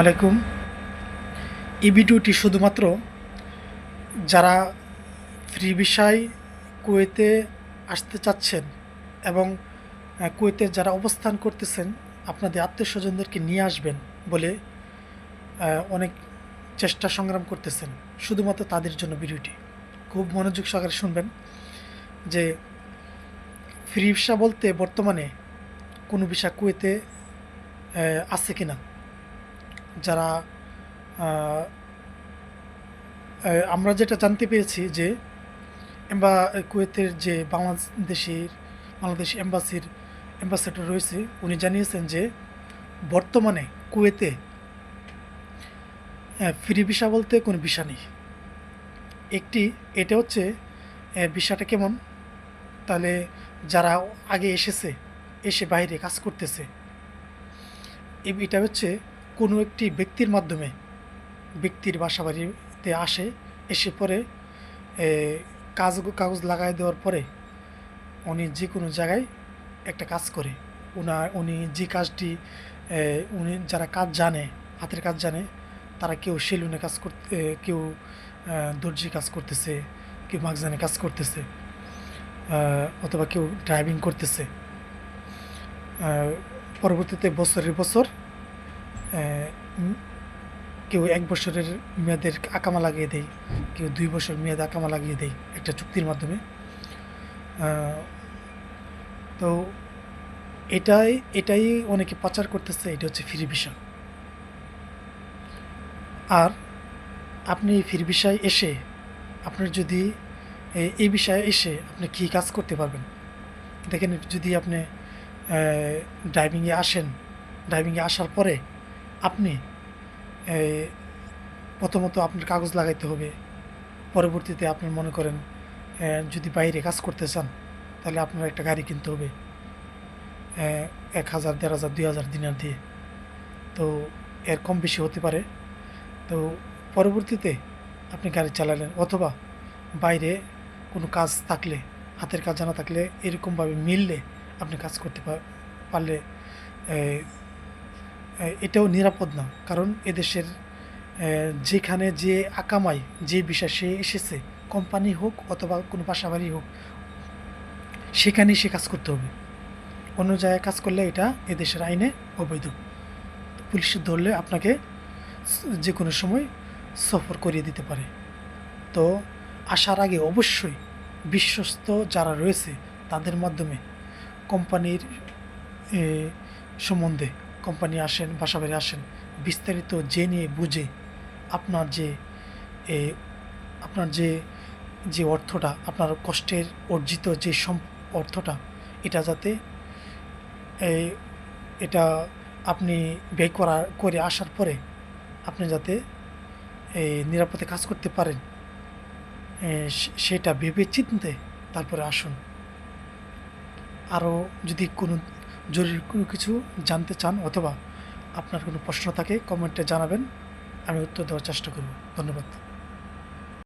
আলাইকুম। এই ভিডিওটি শুধুমাত্র যারা ফ্রি বিষয় কুয়েতে আসতে চাচ্ছেন এবং কুয়েতে যারা অবস্থান করতেছেন, আপনাদের আত্মীয় স্বজনদেরকে নিয়ে আসবেন বলে অনেক চেষ্টা সংগ্রাম করতেছেন। শুধুমাত্র তাদের জন্য ভিডিওটি। খুব মনোযোগ সহকারে শুনবেন যে, ফ্রি ভিসা বলতে বর্তমানে কোনো ভিসা কুয়েতে আছে কিনা। যারা আমরা যেটা জানতে পেরেছি যে এম্বা, কুয়েতের যে বাংলাদেশের, বাংলাদেশ এম্বাসির অ্যাম্বাসেডর রয়েছে, উনি জানিয়েছেন যে বর্তমানে কুয়েতে ফ্রি ভিসা বলতে কোনো ভিসা নেই। একটি, এটা হচ্ছে ভিসাটা কেমন? তাহলে যারা আগে এসেছে, এসে বাইরে কাজ করতেছে এটা হচ্ছে কোনো একটি ব্যক্তির মাধ্যমে ব্যক্তির বাসা বাড়িতে আসে, এসে পরে কাজ, কাগজ লাগাই দেওয়ার পরে উনি যে কোনো জায়গায় একটা কাজ করে। উনা উনি যে কাজটি উনি যারা কাজ জানে, হাতের কাজ জানে, তারা কেউ সেলুনে কাজ করতে কেউ দর্জি কাজ করতেছে, কেউ মাগজানে কাজ করতেছে অথবা কেউ ড্রাইভিং করতেছে। পরবর্তীতে বছরের বছর কেউ এক বছরের মেয়াদের আকামা লাগিয়ে দেয়, কেউ দুই বছর মেয়াদ আকামা লাগিয়ে দেয় একটা চুক্তির মাধ্যমে। তো এটাই এটাই অনেকে প্রচার করতেছে, এটা হচ্ছে ফ্রি ভিসা। আর আপনি ফ্রি ভিসায় এসে, আপনার যদি এই বিষয়ে এসে আপনি কী কাজ করতে পারবেন? দেখেন, যদি আপনি ড্রাইভিংয়ে আসেন ড্রাইভিংয়ে আসার পরে আপনি প্রথমত আপনার কাগজ লাগাইতে হবে। পরবর্তীতে আপনার মনে করেন যদি বাইরে কাজ করতে চান, তাহলে আপনার একটা গাড়ি কিনতে হবে। এক হাজার, দেড় হাজার, দুই হাজার দিনার দিয়ে। তো এর কম বেশি হতে পারে। তো পরবর্তীতে আপনি গাড়ি চালালেন, অথবা বাইরে কোনো কাজ থাকলে, হাতের কাজ জানা থাকলে এরকমভাবে মিললে আপনি কাজ করতে পার- পারলে এটাও নিরাপদ না। কারণ এদেশের যেখানে যে আকামাই, যে বিষয় সে এসেছে, কোম্পানি হোক অথবা কোনো বাসা বাড়ি হোক, সেখানেই সে কাজ করতে হবে। অন্য জায়গায় কাজ করলে এটা এদেশের আইনে অবৈধ। পুলিশ ধরলে আপনাকে যে কোনো সময় সফর করিয়ে দিতে পারে। তো আসার আগে অবশ্যই বিশ্বস্ত যারা রয়েছে, তাদের মাধ্যমে কোম্পানির সম্বন্ধে কোম্পানি আসেন, বাসা বাড়ি আসেন, বিস্তারিত জেনে বুঝে আপনার যে আপনার যে যে অর্থটা, আপনার কষ্টের অর্জিত যে সম, অর্থটা, এটা যাতে এটা আপনি ব্যয় করা, করে আসার পরে আপনি যাতে নিরাপদে কাজ করতে পারেন সেটা ভেবে চিনতে তারপরে আসুন। আরও যদি কোনো জরুরি কোনো কিছু জানতে চান অথবা আপনার কোনো প্রশ্ন থাকে কমেন্টে জানাবেন। আমি উত্তর দেওয়ার চেষ্টা করব। ধন্যবাদ।